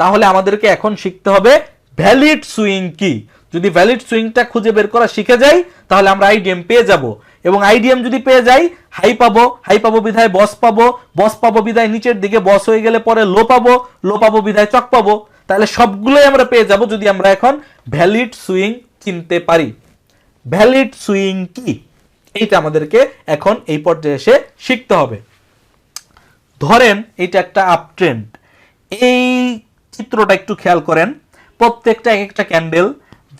তাহলে আমাদেরকে এখন শিখতে হবে ভ্যালিড সুইং কি? যদি ভ্যালিড সুইংটা খুঁজে বের করা শিখে যাই, তাহলে আমরা আইডিএম পেয়ে যাব। এবং আইডিএম যদি পেয়ে যাই হাই পাবো হাই পাবো বিধায় বস পাবো বস পাবো বিধায় নিচের দিকে বস হয়ে গেলে পরে লো পাবো লো পাবো বিধায় চক পাবো। তাহলে সবগুলোই আমরা পেয়ে যাব যদি আমরা এখন ভ্যালিড সুইং চিনতে পারি। ভ্যালিড সুইং কি? এইটা আমাদেরকে এখন এই পর্যায়ে এসে শিখতে হবে। ধরেন এটা একটা আপ ট্রেন্ড এই চিত্রটা একটু খেয়াল করেন। প্রত্যেকটা এক একটা ক্যান্ডেল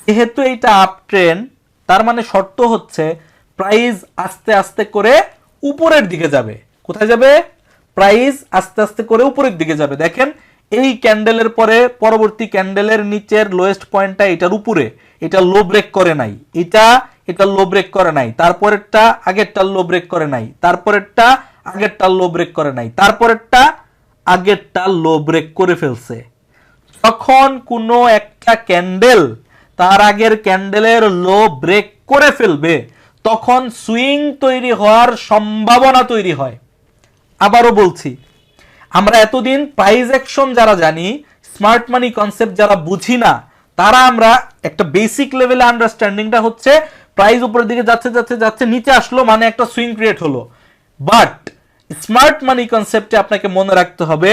যেহেতু এটা আপ ট্রেন্ড তার মানে শর্ত হচ্ছে প্রাইস আস্তে আস্তে করে উপরের দিকে যাবে। কোথায় যাবে? প্রাইস আস্তে আস্তে করে উপরের দিকে যাবে। দেখেন, এই ক্যান্ডেলের পরে পরবর্তী ক্যান্ডেলের নিচের লোয়েস্ট পয়েন্টটা এটার উপরে। এটা লো ব্রেক করে নাই। এটা এটা লো ব্রেক করে নাই। তারপরেরটা, আগেরটা লো ব্রেক করে নাই। তারপরেরটা, আগেরটা লো ব্রেক করে নাই। তারপরেরটা, আগেরটা লো ব্রেক করে ফেলছে। যখন কোনো একটা ক্যান্ডেল তার আগের ক্যান্ডেলের লো ব্রেক করে ফেলবে, তখন সুইং তৈরি হওয়ার সম্ভাবনা তৈরি হয়। আবারও বলছি, আমরা এতদিন প্রাইজ অ্যাকশন যারা জানি স্মার্ট মানি কনসেপ্ট যারা বুঝি না, তারা আমরা একটা বেসিক লেভেলে আন্ডারস্ট্যান্ডিংটা হচ্ছে প্রাইস উপরের দিকে যাচ্ছে যাচ্ছে যাচ্ছে, নিচে আসলো মানে একটা সুইং ক্রিয়েট হলো। বাট স্মার্ট মানি কনসেপ্টে আপনাকে মনে রাখতে হবে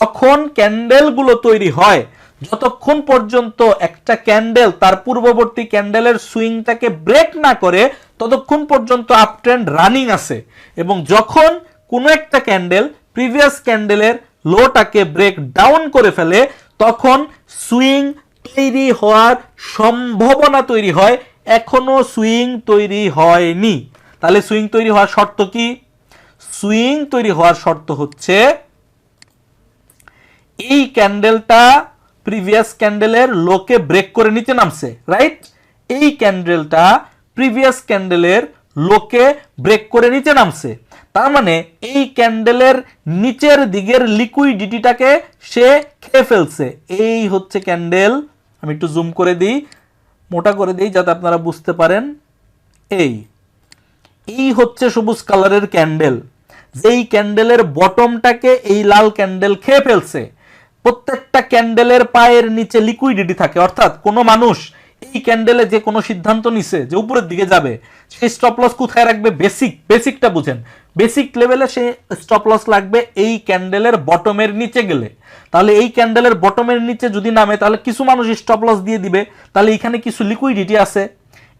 যখন ক্যান্ডেলগুলো তৈরি হয়, যতক্ষণ পর্যন্ত একটা ক্যান্ডেল তার পূর্ববর্তী ক্যান্ডেলের সুইংটাকে ব্রেক না করে, ততক্ষণ পর্যন্ত আপ ট্রেন্ড রানিং আছে। এবং যখন কোনো একটা ক্যান্ডেল প্রিভিয়াস ক্যান্ডেলের লোটাকে ব্রেক ডাউন করে ফেলে, তখন সুইং তৈরি হওয়ার সম্ভাবনা তৈরি হয়। এখনও সুইং তৈরি হয়নি। তাহলে সুইং তৈরি হওয়ার শর্ত কি? সুইং তৈরি হওয়ার শর্ত হচ্ছে এই ক্যান্ডেলটা প্রিভিয়াস ক্যান্ডেলের লোকে ব্রেক করে নিচে নামছে রাইট এই ক্যান্ডেলটা প্রিভিয়াস ক্যান্ডেলের লোকে ব্রেক করে নিচে নামছে। তার মানে এই ক্যান্ডেলের নিচের দিকের লিকুইডিটিটাকে সে খেয়ে ফেলছে। এই হচ্ছে ক্যান্ডেল আমি একটু জুম করে দিই, মোটা করে দিই যাতে আপনারা বুঝতে পারেন। এই এই হচ্ছে সবুজ কালারের ক্যান্ডেল যেই ক্যান্ডেলের বটমটাকে এই লাল ক্যান্ডেল খেয়ে ফেলছে প্রত্যেকটা ক্যান্ডেলের পায়ের নিচে লিকুইডিটি থাকে। অর্থাৎ কোনো মানুষ এই ক্যান্ডেলে যে কোনো সিদ্ধান্ত নিছে, যে উপরের দিকে যাবে সেই স্টপ লস কোথায় রাখবে? বেসিক বেসিকটা বুঝেন। বেসিক লেভেলে সে স্টপ লস লাগবে এই ক্যান্ডেলের বটমের নিচে গেলে। তাহলে এই ক্যান্ডেলের বটমের নিচে যদি নামে, তাহলে কিছু মানুষ স্টপ লস দিয়ে দিবে। তাহলে এখানে কিছু লিকুইডিটি আছে।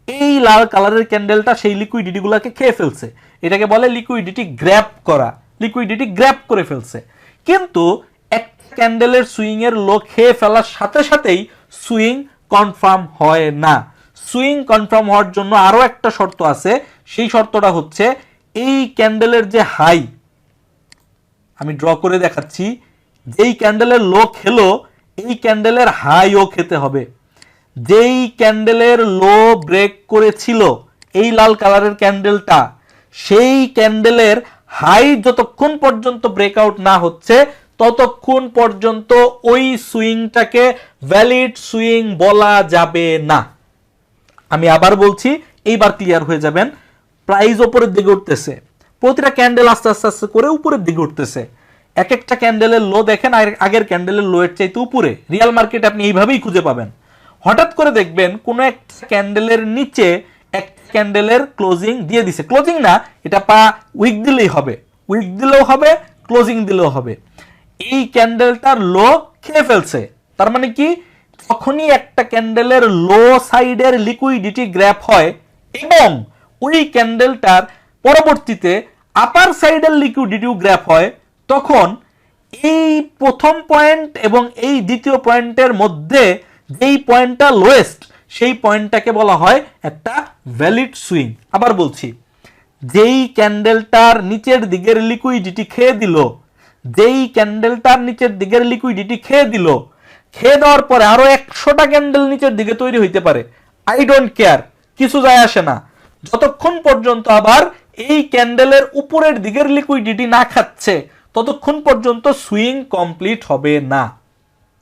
এই লাল কালারের ক্যান্ডেলটা সেই লিকুইডিটিগুলোকে খেয়ে ফেলছে। এটাকে বলে লিকুইডিটি গ্র্যাপ করা। লিকুইডিটি গ্র্যাপ করে ফেলছে। কিন্তু ক্যান্ডেলের সুইং এর লো খেয়ে ফেলার সাথে সাথেই সুইং কনফার্ম হয় না। সুইং কনফার্ম হওয়ার জন্য আরও একটা শর্ত আছে। সেই শর্তটা হচ্ছে এই ক্যান্ডেলের যে হাই, আমি ড্র করে দেখাচ্ছি, যেই ক্যান্ডেলের লো খেলো, এই ক্যান্ডেলের হাইও খেতে হবে। যেই ক্যান্ডেলের লো ব্রেক করেছিল, এই লাল কালারের ক্যান্ডেলটা, সেই ক্যান্ডেলের হাই যতক্ষণ পর্যন্ত ব্রেকআউট না হচ্ছে ততক্ষণ পর্যন্ত ওই সুইংটাকে ভ্যালিড সুইং বলা যাবে না। আমি আবার বলছি, এইবার ক্লিয়ার হয়ে যাবেন। প্রাইস ওপরের দিকে উঠতেছে। প্রতিটা ক্যান্ডেল আস্তে আস্তে আস্তে করে উপরের দিকে উঠতেছে। এক একটা ক্যান্ডেলের লো দেখেন আগের ক্যান্ডেলের লো এর চাইতে উপরে। রিয়াল মার্কেট আপনি এইভাবেই খুঁজে পাবেন। হঠাৎ করে দেখবেন, কোনো একটা ক্যান্ডেলের নিচে এক ক্যান্ডেলের ক্লোজিং দিয়ে দিছে। ক্লোজিং না, এটা পা উইক দিলেই হবে। উইক দিলেও হবে ক্লোজিং দিলেও হবে। এই ক্যান্ডেলটার লো খেয়ে ফেলছে। তার মানে কি? যখনই একটা ক্যান্ডেলের লো সাইডের লিকুইডিটি গ্র্যাপ হয় এবং ওই ক্যান্ডেলটার পরবর্তীতে আপার সাইডের লিকুইডিটিও গ্র্যাপ হয়, তখন এই প্রথম পয়েন্ট এবং এই দ্বিতীয় পয়েন্টের মধ্যে যেই পয়েন্টটা লোয়েস্ট সেই পয়েন্টটাকে বলা হয় একটা ভ্যালিড সুইং আবার বলছি, যেই ক্যান্ডেলটার নিচের দিকের লিকুইডিটি খেয়ে দিল যেই ক্যান্ডেলটার নিচের দিকের লিকুইডিটি খেয়ে দিল। খেয়ে দেওয়ার পরে আরও একশোটা ক্যান্ডেল নিচের দিকে তৈরি হইতে পারে। আই ডোন্ট কেয়ার কিছু যায় আসে না। যতক্ষণ পর্যন্ত আবার এই ক্যান্ডেলের উপরের দিকের লিকুইডিটি না খাচ্ছে, ততক্ষণ পর্যন্ত সুইং কমপ্লিট হবে না।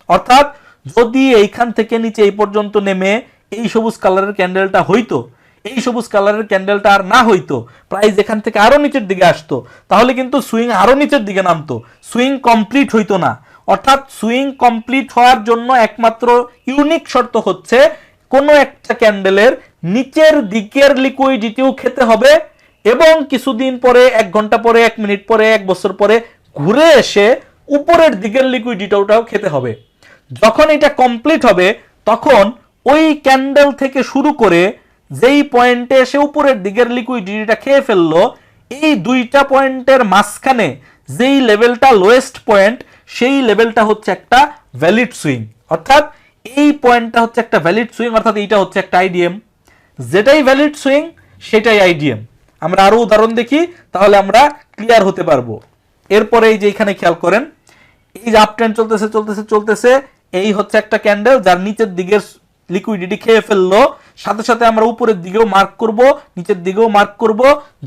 অর্থাৎ যদি এইখান থেকে নিচে এই পর্যন্ত নেমে এই সবুজ কালারের ক্যান্ডেলটা হইতো এই সবুজ কালারের ক্যান্ডেলটা আর না হইতো। প্রাইস এখান থেকে আরও নিচের দিকে আসতো। তাহলে কিন্তু সুইং আরও নিচের দিকে নামতো। সুইং কমপ্লিট হইতো না। অর্থাৎ সুইং কমপ্লিট হওয়ার জন্য একমাত্র ইউনিক শর্ত হচ্ছে, কোনো একটা ক্যান্ডেলের নিচের দিকের লিকুইডিটিও খেতে হবে এবং কিছুদিন পরে, এক ঘণ্টা পরে, এক মিনিট পরে, এক বছর পরে ঘুরে এসে উপরের দিকের লিকুইডিটাও খেতে হবে। যখন এটা কমপ্লিট হবে, তখন ওই ক্যান্ডেল থেকে শুরু করে যেই পয়েন্টে এসে উপরের দিকের লিকুইডিটিটা খেয়ে ফেলল, এই দুইটা পয়েন্টের মাঝখানে যেই লেভেলটা লোয়েস্ট পয়েন্ট সেই লেভেলটা হচ্ছে একটা ভ্যালিড সুইং অর্থাৎ এই পয়েন্টটা হচ্ছে একটা ভ্যালিড সুইং অর্থাৎ এইটা হচ্ছে একটা আইডিএম যেটাই ভ্যালিড সুইং সেটাই আইডিএম আমরা আরও উদাহরণ দেখি, তাহলে আমরা ক্লিয়ার হতে পারব। এরপরে এই যে এখানে খেয়াল করেন, এই যে আপ ট্রেন্ড চলতেছে চলতেছে চলতেছে, এই হচ্ছে একটা ক্যান্ডেল যার নিচের দিকের লিকুইডিটি খেয়ে ফেলল সাথে সাথে আমরা উপরের দিকেও মার্ক করব, নিচের দিকেও মার্ক করব।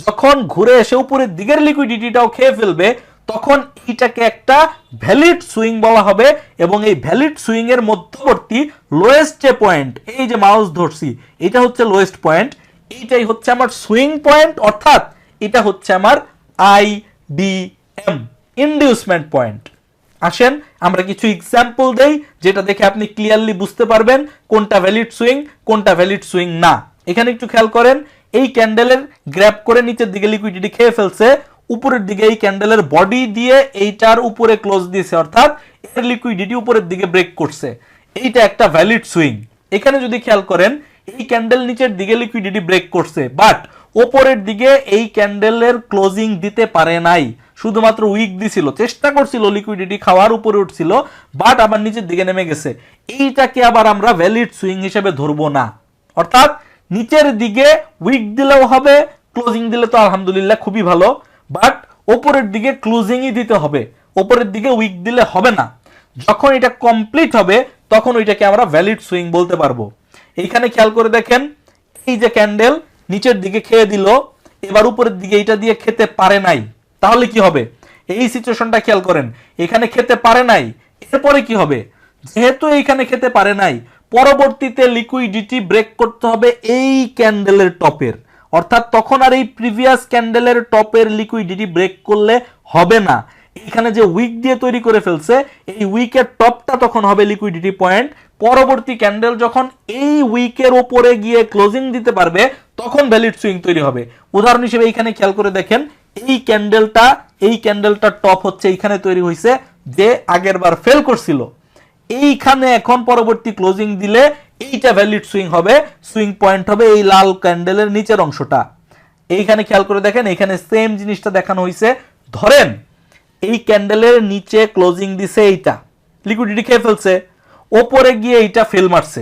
যখন ঘুরে এসে উপরের দিকের লিকুইডিটিটাও খেয়ে ফেলবে, তখন এইটাকে একটা ভ্যালিড সুইং বলা হবে এবং এই ভ্যালিড সুইং এর মধ্যবর্তী লোয়েস্ট যে পয়েন্ট এই যে মাউস ধরছি, এটা হচ্ছে লোয়েস্ট পয়েন্ট এইটাই হচ্ছে আমার সুইং পয়েন্ট অর্থাৎ এটা হচ্ছে আমার I D M inducement point আসেন, আমরা কিছু এক্সাম্পল দেই যেটা দেখে আপনি ক্লিয়ারলি বুঝতে পারবেন কোনটা ভ্যালিড সুইং কোনটা ভ্যালিড সুইং না। এখানে একটু খেয়াল করেন, এই ক্যান্ডেলের গ্র্যাব করে নিচের দিকে লিকুইডিটি খেয়ে ফেলছে, উপরের দিকে এই ক্যান্ডেলের বডি দিয়ে এইটার উপরে ক্লোজ দিয়েছে, অর্থাৎ এর লিকুইডিটি উপরের দিকে ব্রেক করছে। এইটা একটা ভ্যালিড সুইং এখানে যদি খেয়াল করেন, এই ক্যান্ডেল নিচের দিকে লিকুইডিটি ব্রেক করছে বাট ওপরের দিকে এই ক্যান্ডেলের ক্লোজিং দিতে পারে নাই। শুধুমাত্র উইক দিছিল, চেষ্টা করছিল লিকুইডিটি খাওয়ার উপরে উঠছিল, বাট আবার নিচের দিকে নেমে গেছে। এইটাকে আবার আমরা ভ্যালিড সুইং হিসেবে ধরবো না। অর্থাৎ নিচের দিকে উইক দিলেও হবে, ক্লোজিং দিলে তো আলহামদুলিল্লাহ খুবই ভালো, বাট ওপরের দিকে ক্লোজিংই দিতে হবে। ওপরের দিকে উইক দিলে হবে না। যখন এটা কমপ্লিট হবে, তখন ওইটাকে আমরা ভ্যালিড সুইং বলতে পারব। এইখানে খেয়াল করে দেখেন, এই যে ক্যান্ডেল নিচের দিকে খেয়ে দিল, এবার উপরের দিকে এটা দিয়ে খেতে পারে নাই। তাহলে কি হবে? এই সিচুয়েশনটা খেয়াল করেন, এখানে খেতে পারে নাই, এরপরে কি হবে? যেহেতু এইখানে খেতে পারে নাই, পরবর্তীতে লিকুইডিটি ব্রেক করতে হবে এই ক্যান্ডেলের টপের। অর্থাৎ তখন আর এই প্রিভিয়াস ক্যান্ডেলের টপের লিকুইডিটি ব্রেক করলে হবে না। এখানে যে উইক দিয়ে তৈরি করে ফেলছে, এই উইকের টপটা তখন হবে লিকুইডিটি পয়েন্ট পরবর্তী ক্যান্ডেল যখন এই উইকের ওপরে গিয়ে ক্লোজিং দিতে পারবে, তখন ভ্যালিড সুইং তৈরি হবে। উদাহরণ হিসেবে এইখানে খেয়াল করে দেখেন, এই ক্যান্ডেলটা এই ক্যান্ডেলটা টপ হচ্ছে, এইখানে তৈরি হয়েছে যে আগের বার ফেল করছিল। এইখানে এখন পরবর্তী ক্লোজিং দিলে এইটা ভ্যালিড সুইং হবে সুইং পয়েন্ট হবে এই লাল ক্যান্ডেলের নিচের অংশটা। এইখানে খেয়াল করে দেখেন এখানে সেম জিনিসটা দেখানো হয়েছে ধরেন, এই ক্যান্ডেলের নিচে ক্লোজিং দিছে এইটা। লিকুইডিটি খেয়ে ফেলছে। ওপরে গিয়ে এইটা ফেল মারছে।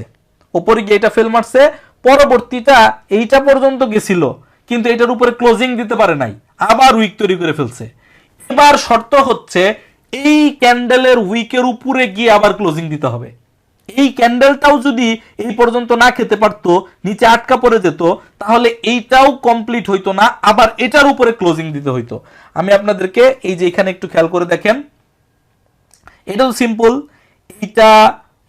ওপরে গিয়ে এটা ফেল মারছে, পরবর্তীটা এইটা পর্যন্ত গেছিল, কিন্তু এটার উপরে ক্লোজিং দিতে পারে নাই, আবার উইক তৈরি করে ফেলছে। এবার শর্ত হচ্ছে, এই ক্যান্ডেলের উইকের উপরে গিয়ে আবার ক্লোজিং দিতে হবে। এই ক্যান্ডেলটাও যদি এই পর্যন্ত না খেতে পারতো, নিচে আটকা পড়ে যেত, তাহলে এইটাও কমপ্লিট হইতো না, আবার এটার উপরে ক্লোজিং দিতে হইতো। আমি আপনাদেরকে এই যে এখানে একটু খেয়াল করে দেখেন এটাও সিম্পল এইটা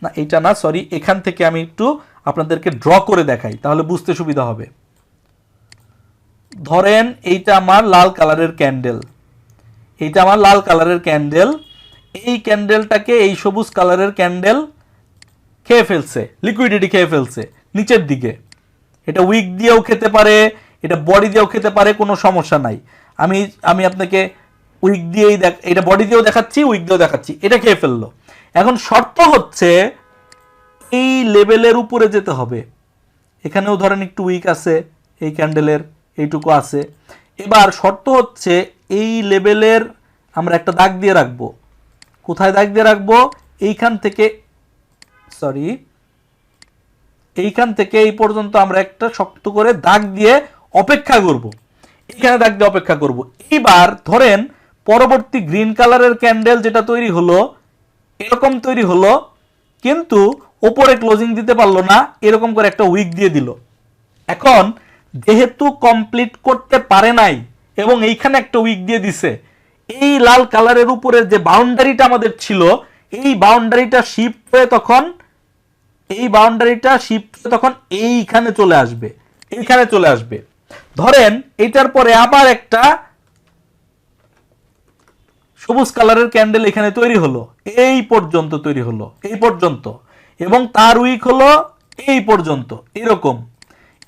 না, এইটা না সরি এখান থেকে আমি একটু আপনাদেরকে ড্র করে দেখাই, তাহলে বুঝতে সুবিধা হবে। ধরেন এইটা আমার লাল কালারের ক্যান্ডেল এইটা আমার লাল কালারের ক্যান্ডেল এই ক্যান্ডেলটাকে এই সবুজ কালারের ক্যান্ডেল খেয়ে ফেলছে লিকুইডিটি খেয়ে ফেলছে, নিচের দিকে। এটা উইক দিয়েও খেতে পারে, এটা বডি দিয়েও খেতে পারে, কোনো সমস্যা নাই। আমি আমি আপনাকে উইক দিয়েই দেখ, এটা বডি দিয়েও দেখাচ্ছি উইক দিয়েও দেখাচ্ছি, এটা খেয়ে ফেলল। এখন শর্ত হচ্ছে এই লেভেলের উপরে যেতে হবে। এখানেও ধরেন একটু উইক আছে, এই ক্যান্ডেলের এইটুকু আছে। এবার শর্ত হচ্ছে এই লেভেলের আমরা একটা দাগ দিয়ে রাখব। কোথায় দাগ দিয়ে রাখব? এইখান থেকে সরি এইখান থেকে এই পর্যন্ত আমরা একটা শক্ত করে দাগ দিয়ে অপেক্ষা করব। এখানে দাগ দিয়ে অপেক্ষা করব। এইবার ধরেন পরবর্তী গ্রিন কালারের ক্যান্ডেল যেটা তৈরি হলো এরকম তৈরি হলো, কিন্তু ওপরে ক্লোজিং দিতে পারল না, এরকম করে একটা উইক দিয়ে দিল। এখন যেহেতু কমপ্লিট করতে পারে নাই, এবং এইখানে একটা উইক দিয়ে দিছে, এই লাল কালারের উপরে যে বাউন্ডারিটা আমাদের ছিল, এই বাউন্ডারিটা শিফট হয়ে তখন, এই বাউন্ডারিটা শিফট হয়ে তখন এইখানে চলে আসবে, এইখানে চলে আসবে। ধরেন এটার পরে আবার একটা সবুজ কালারের ক্যান্ডেল এখানে তৈরি হলো। এই পর্যন্ত তৈরি হলো। এই পর্যন্ত। এবং তার উইক হলো এই পর্যন্ত। এরকম।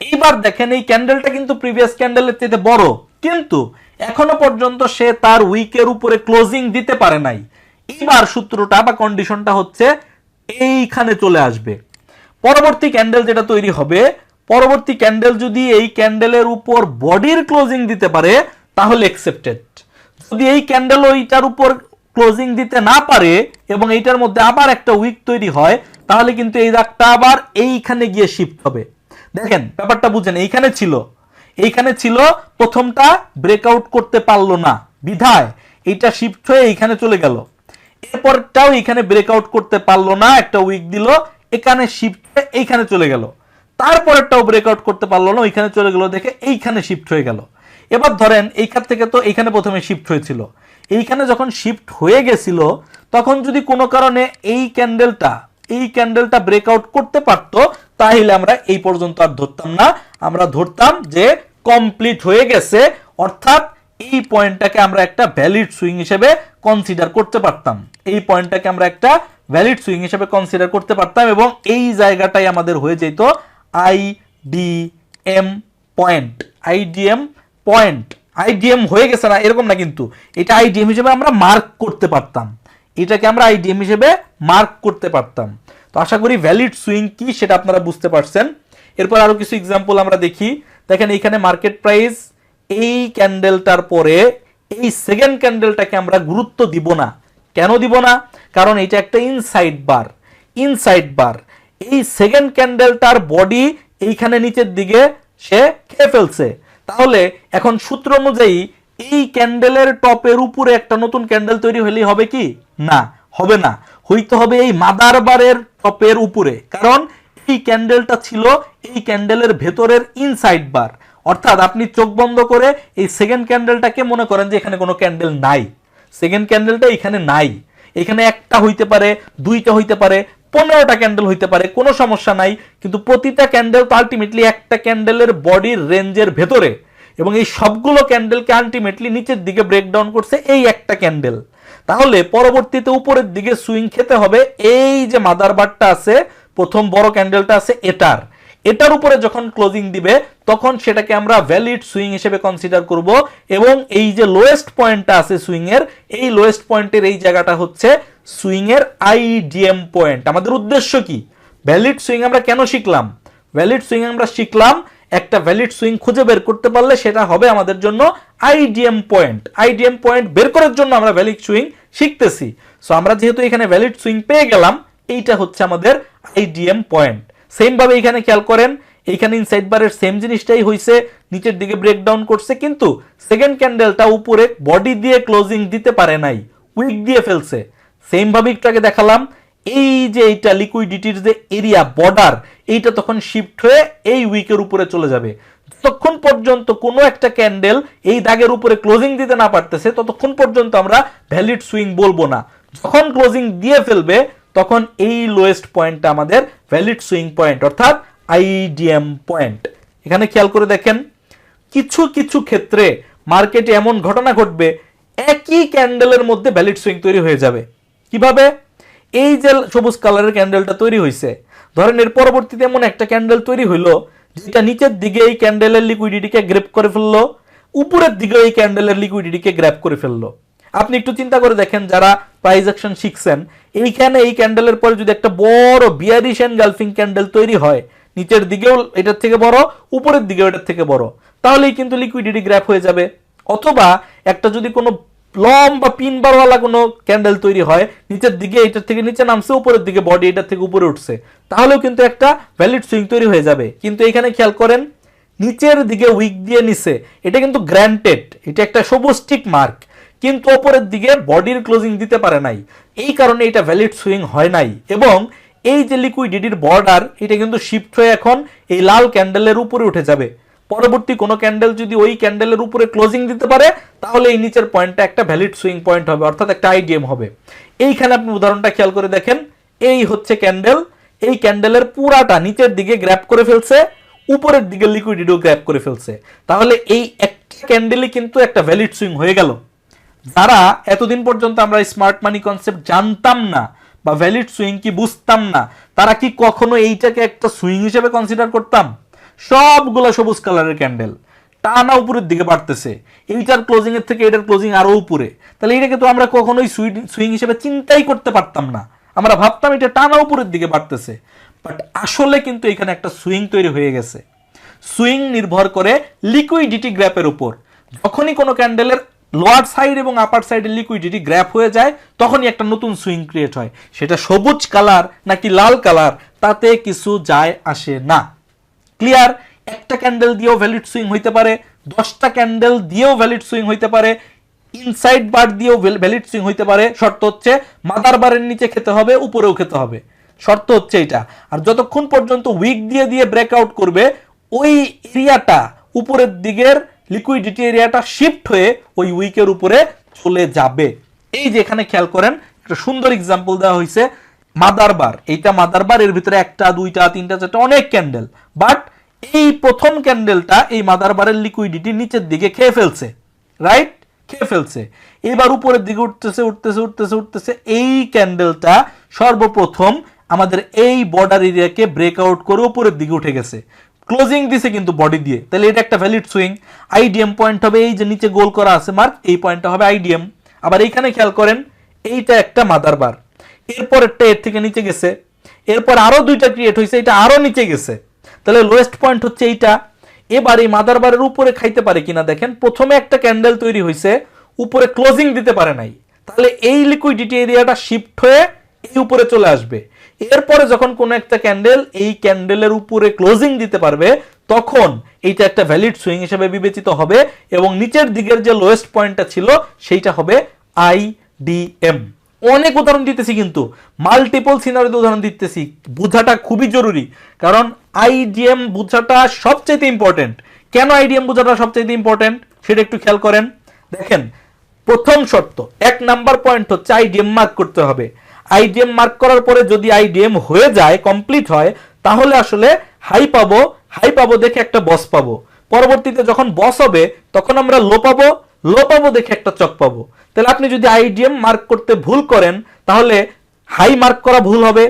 এইবার দেখেন এই ক্যান্ডেলটা কিন্তু প্রিভিয়াস ক্যান্ডেলের চেয়ে বড়। কিন্তু এখনও পর্যন্ত সে তার উইকের উপরে ক্লোজিং দিতে পারে নাই। এইবার সূত্রটা বা কন্ডিশনটা হচ্ছে এইখানে চলে আসবে। পরবর্তী ক্যান্ডেল যেটা তৈরি হবে, পরবর্তী ক্যান্ডেল যদি এই ক্যান্ডেলের উপর বডির ক্লোজিং দিতে পারে, তাহলে একসেপ্টেড যদি এই ক্যান্ডেল ওইটার উপর ক্লোজিং দিতে না পারে এবং এইটার মধ্যে আবার একটা উইক তৈরি হয়, তাহলে কিন্তু এই দাগটা আবার এইখানে গিয়ে শিফট হবে। দেখেন, ব্যাপারটা বুঝেন, এইখানে ছিল। এইখানে ছিল, প্রথমটা ব্রেকআউট করতে পারল না। বিধায়, এইটা শিফট হয়ে এইখানে চলে গেল। এরপরটাও এখানে ব্রেকআউট করতে পারল না, একটা উইক দিল, এখানে শিফট হয়ে এইখানে চলে গেল। তারপরেরটাও ব্রেকআউট করতে পারল না, ওইখানে চলে গেল, দেখে এইখানে শিফট হয়ে গেল। এবার ধরেন এইখান থেকে তো এইখানে প্রথমে শিফট হয়েছিল। এইখানে যখন শিফট হয়ে গেছিল, তখন যদি কোনো কারণে এই ক্যান্ডেলটা এই ক্যান্ডেলটা ব্রেকআউট করতে পারতো, তাহলে আমরা এই পর্যন্ত আর ধরতাম না। আমরা ধরতাম যে কমপ্লিট হয়ে গেছে, অর্থাৎ এই পয়েন্টটাকে আমরা একটা ভ্যালিড সুইং হিসেবে কনসিডার করতে পারতাম। এই পয়েন্টটাকে আমরা একটা ভ্যালিড সুইং হিসেবে কনসিডার করতে পারতাম এবং এই জায়গাটাই আমাদের হয়ে যেত I D M point IDM point IDM হয়ে গেছে না, এরকম না কিন্তু। এটা আইডিএম হিসেবে আমরা মার্ক করতে পারতাম। এটাকে আমরা আইডিএম হিসেবে মার্ক করতে পারতাম। তো আশা করি ভ্যালিড সুইং কি সেটা আপনারা বুঝতে পারছেন। এরপর আরও কিছু এক্সাম্পল আমরা দেখি। দেখেন এখানে মার্কেট প্রাইস এই ক্যান্ডেলটার পরে এই সেকেন্ড ক্যান্ডেলটাকে আমরা গুরুত্ব দিব না। কেন দিব না? কারণ এটা একটা ইনসাইড বার ইনসাইড বার এই সেকেন্ড ক্যান্ডেলটার বডি এইখানে নিচের দিকে সে খেয়ে ফেলছে। তাহলে এখন সূত্র অনুযায়ী এই ক্যান্ডেলের টপের উপরে একটা নতুন ক্যান্ডেল তৈরি হলেই হবে কি? না, হবে না। হইতে হবে এই মাদার বারের টপের উপরে। কারণ এই ক্যান্ডেলটা ছিল এই ক্যান্ডেলের ভেতরের ইনসাইড বার অর্থাৎ আপনি চোখ বন্ধ করে এই সেকেন্ড ক্যান্ডেলটাকে মনে করেন যে এখানে কোনো ক্যান্ডেল নাই। সেকেন্ড ক্যান্ডেলটা এখানে নাই। এখানে একটা হইতে পারে, দুইটা হইতে পারে পনেরোটা ক্যান্ডেল হইতে পারে, কোনো সমস্যা নাই, কিন্তু প্রতিটা ক্যান্ডেল তো আলটিমেটলি একটা ক্যান্ডেলের বডির রেঞ্জের ভেতরে। এবং এই সবগুলো ক্যান্ডেলকে আলটিমেটলি নিচের দিকে ব্রেকডাউন করছে এই একটা ক্যান্ডেল তাহলে পরবর্তীতে উপরের দিকে সুইং খেতে হবে, এই যে মাদার বারটা আছে, প্রথম বড় ক্যান্ডেলটা আছে এটার। এটার উপরে যখন ক্লোজিং দিবে, তখন সেটাকে আমরা ভ্যালিড সুইং হিসেবে কনসিডার করব, এবং এই যে লোয়েস্ট পয়েন্টটা আছে সুইং এর, এই লোয়েস্ট পয়েন্টের এই জায়গাটা হচ্ছে সুইং এর আইডিএম পয়েন্ট। আমাদের উদ্দেশ্য কি? ভ্যালিড সুইং আমরা কেন শিখলাম? ভ্যালিড সুইং আমরা শিখলাম, একটা ভ্যালিড সুইং খুঁজে বের করতে পারলে সেটা হবে আমাদের জন্য আইডিএম পয়েন্ট। আইডিএম পয়েন্ট বের করার জন্য আমরা ভ্যালিড সুইং শিখতেছি। সো আমরা যেহেতু এখানে ভ্যালিড সুইং পেয়ে গেলাম, এইটা হচ্ছে আমাদের আইডিএম পয়েন্ট। সেম ভাবে এখানে খেয়াল করেন এইখানে ইনসাইড বারের সেম জিনিসটাই হয়েছে নিচের দিকে ব্রেকডাউন করছে, কিন্তু সেকেন্ড ক্যান্ডেলটা উপরে বডি দিয়ে ক্লোজিং দিতে পারে নাই উইক দিয়ে ফেলছে। সেম ভাবে একটু আগে দেখালাম, এই যে এইটা লিকুইডিটির যে এরিয়া বর্ডার এইটা তখন শিফট হয়ে এই উইকের উপরে চলে যাবে। ততক্ষণ পর্যন্ত কোনো একটা ক্যান্ডেল এই দাগের উপরে ক্লোজিং দিতে না পারতেছে, ততক্ষণ পর্যন্ত আমরা ভ্যালিড সুইং বলব না। যখন ক্লোজিং দিয়ে ফেলবে, তখন এই লোয়েস্ট পয়েন্টটা আমাদের ভ্যালিড সুইং পয়েন্ট অর্থাৎ আইডিএম পয়েন্ট এখানে খেয়াল করে দেখেন, কিছু কিছু ক্ষেত্রে মার্কেটে এমন ঘটনা ঘটবে, একই ক্যান্ডেলের মধ্যে ভ্যালিড সুইং তৈরি হয়ে যাবে। কীভাবে? এই যে সবুজ কালারের ক্যান্ডেলটা তৈরি হয়েছে ধরেন এর পরবর্তীতে এমন একটা ক্যান্ডেল তৈরি হইল, যেটা নিচের দিকে এই ক্যান্ডেলের লিকুইডিটিকে গ্রেপ করে ফেলল, উপরের দিকে এই ক্যান্ডেলের লিকুইডিটিকে গ্র্যাপ করে ফেলল। আপনি একটু চিন্তা করে দেখেন, যারা প্রাইজ অ্যাকশন শিখছেন, এইখানে এই ক্যান্ডেলের পরে যদি একটা বড় বিয়ারিশ অ্যান্ড গালফিং ক্যান্ডেল তৈরি হয়, নিচের দিকেও এটার থেকে বড়, উপরের দিকেও এটার থেকে বড়, তাহলেই কিন্তু লিকুইডিটি গ্র্যাপ হয়ে যাবে। অথবা একটা যদি কোনো লম্বা পিন বারওয়ালা কোনো ক্যান্ডেল তৈরি হয়। নিচের দিকে, এটার থেকে নিচে নামছে, উপরের দিকে বডি এটার থেকে উপরে উঠছে। তাহলেও কিন্তু একটা ভ্যালিড সুইং তৈরি হয়ে যাবে। কিন্তু এখানে খেয়াল করেন, নিচের দিকে উইক দিয়ে নিছে। এটা কিন্তু গ্র্যান্টেড এটা একটা সবুজ টিক মার্ক কিন্তু ওপরের দিকে বডির ক্লোজিং দিতে পারে নাই। এই কারণে এটা ভ্যালিড সুইং হয় নাই। এবং এই যে লিকুইডিটির বর্ডার এটা কিন্তু শিফট হয়ে এখন এই লাল ক্যান্ডেলের উপরে উঠে যাবে। পরবর্তী কোনো ক্যান্ডেল যদি ওই ক্যান্ডেলের উপরে ক্লোজিং দিতে পারে, তাহলে এই নিচের পয়েন্টটা একটা ভ্যালিড সুইং পয়েন্ট হবে, অর্থাৎ একটা আইডিএম হবে। এইখানে আপনি উদাহরণটা খেয়াল করে দেখেন, এই হচ্ছে ক্যান্ডেল এই ক্যান্ডেলের পুরাটা নিচের দিকে গ্র্যাপ করে ফেলছে, উপরের দিকে লিকুইডিটিও গ্র্যাপ করে ফেলছে। তাহলে এই একটা ক্যান্ডেলই কিন্তু একটা ভ্যালিড সুইং হয়ে গেল। যারা এতদিন পর্যন্ত আমরা স্মার্ট মানি কনসেপ্ট জানতাম না, বা ভ্যালিড সুইং কি বুঝতাম না, তারা কি কখনো এইটাকে একটা সুইং হিসেবে কনসিডার করতাম? সবগুলো সবুজ কালারের ক্যান্ডেল। টানা উপরের দিকে বাড়তেছে। এইটার ক্লোজিং এর থেকে এটার ক্লোজিং আরও উপরে। তাহলে এটাকে তো আমরা কখনোই সুইং হিসেবে চিন্তাই করতে পারতাম না। আমরা ভাবতাম এটা টানা উপরের দিকে বাড়তেছে। বাট আসলে কিন্তু এখানে একটা সুইং তৈরি হয়ে গেছে। সুইং নির্ভর করে লিকুইডিটি গ্র্যাপের উপর। যখনই কোনো ক্যান্ডেলের লোয়ার সাইড এবং আপার সাইডের লিকুইডিটি গ্র্যাপ হয়ে যায়, তখনই একটা নতুন সুইং ক্রিয়েট হয়। সেটা সবুজ কালার নাকি লাল কালার, তাতে কিছু যায় আসে না। ক্লিয়ার একটা ক্যান্ডেল দিয়েও ভ্যালিড সুইং হইতে পারে, দশটা ক্যান্ডেল দিয়েও ভ্যালিড সুইং হইতে পারে ইনসাইড বার দিয়েও ভ্যালিড সুইং হইতে পারে, শর্ত হচ্ছে মাদার বারের নিচে খেতে হবে, উপরেও খেতে হবে। শর্ত হচ্ছে এটা। আর যতক্ষণ পর্যন্ত উইক দিয়ে দিয়ে ব্রেকআউট করবে, ওই এরিয়াটা উপরের দিকের লিকুইডিটি এরিয়াটা শিফট হয়ে ওই উইকের উপরে চলে যাবে। এই যে এখানে খেয়াল করেন, একটা সুন্দর এক্সাম্পল দেওয়া হয়েছে মাদার বার। এইটা মাদার বার, এর ভিতরে একটা, দুইটা, তিনটা, চারটা, অনেক ক্যান্ডেল বাট এই প্রথম ক্যান্ডেলটা এই মাদারবারের লিকুইডিটি নিচের দিকে খেয়ে ফেলছে রাইট খেয়ে ফেলছে। এবার উপরের দিকে উঠতেছে উঠতেছে উঠতেছে উঠতেছে। এই ক্যান্ডেলটা সর্বপ্রথম আমাদের এই বর্ডার এরিয়াকে ব্রেকআউট করে উপরের দিকে উঠে গেছে। ক্লোজিং দিছে কিন্তু বডি দিয়ে। তাহলে এটা একটা ভ্যালিড সুইং আইডিএম পয়েন্ট হবে এই যে নিচে গোল করা আছে মার্ক এই পয়েন্টটা হবে আইডিএম আবার এইখানে খেয়াল করেন, এইটা একটা মাদার বার। এরপরেরটা এর থেকে নিচে গেছে। এরপর আরও দুইটা ক্রিয়েট হয়েছে এটা আরও নিচে গেছে। তাহলে লোয়েস্ট পয়েন্ট হচ্ছে এইটা। এবার এই মাদার বারের উপরে খাইতে পারে কিনা দেখেন, প্রথমে একটা ক্যান্ডেল তৈরি হয়েছে উপরে ক্লোজিং দিতে পারে নাই। তাহলে এই লিকুইডিটি এরিয়াটা শিফট হয়ে এই উপরে চলে আসবে। এরপরে যখন কোন একটা ক্যান্ডেল এই ক্যান্ডেলের উপরে ক্লোজিং দিতে পারবে, তখন এইটা একটা ভ্যালিড সুইং হিসেবে বিবেচিত হবে এবং নিচের দিকের যে লোয়েস্ট পয়েন্টটা ছিল, সেইটা হবে আইডিএম অনেক উদাহরণ দিতেছি কিন্তু। মাল্টিপল সিনারিতে উদাহরণ দিতেছি। বোঝাটা খুবই জরুরি। কারণ আইডিএম বোঝাটা সবচেয়ে ইম্পর্টেন্ট কেন আইডিএম বোঝাটা সবচেয়ে ইম্পর্টেন্ট সেটা একটু খেয়াল করেন। দেখেন, প্রথম শর্ত, এক নাম্বার পয়েন্ট হচ্ছে আইডিএম মার্ক করতে হবে। আইডিএম মার্ক করার পরে যদি আইডিএম হয়ে যায় কমপ্লিট হয়, তাহলে আসলে হাই পাবো হাই পাবো দেখে একটা বস পাবো। পরবর্তীতে যখন বস হবে, তখন আমরা লো পাবো লো পাবো দেখে একটা চক পাবো। তাহলে আপনি যদি আইডিএম মার্ক করতে ভুল করেন, তাহলে হাই মার্ক করা ভুল হবে।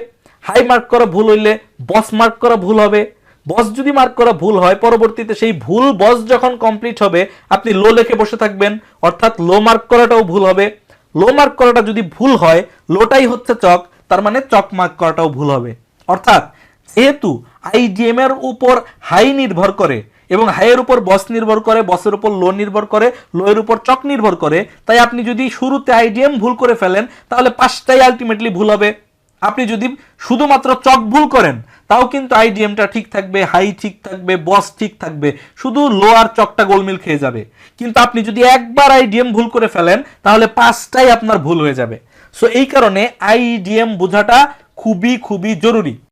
হাই মার্ক করা ভুল হইলে বস মার্ক করা ভুল হবে। বস যদি মার্ক করা ভুল হয়, পরবর্তীতে সেই ভুল বস যখন কমপ্লিট হবে, আপনি লো লেখে বসে থাকবেন। অর্থাৎ লো মার্ক করাটাও ভুল হবে। লো মার্ক করাটা যদি ভুল হয় লোটাই হচ্ছে চক, তার মানে চক মার্ক করাটাও ভুল হবে। অর্থাৎ যেহেতু আইডিএম এর উপর হাই নির্ভর করে এবং হাইয়ের উপর বস নির্ভর করে, বসের উপর লো নির্ভর করে লো এর উপর চক নির্ভর করে, তাই আপনি যদি শুরুতে আইডিএম ভুল করে ফেলেন, তাহলে পাঁচটাই আলটিমেটলি ভুল হবে। আপনি যদি শুধুমাত্র চক ভুল করেন, তাও কিন্তু আইডিএমটা ঠিক থাকবে, হাই ঠিক থাকবে, বস ঠিক থাকবে, শুধু লো আর চকটা গোলমিল খেয়ে যাবে। কিন্তু আপনি যদি একবার আইডিএম ভুল করে ফেলেন, তাহলে পাঁচটাই আপনার ভুল হয়ে যাবে। সো এই কারণে আইডিএম বোঝাটা খুবই খুবই জরুরি।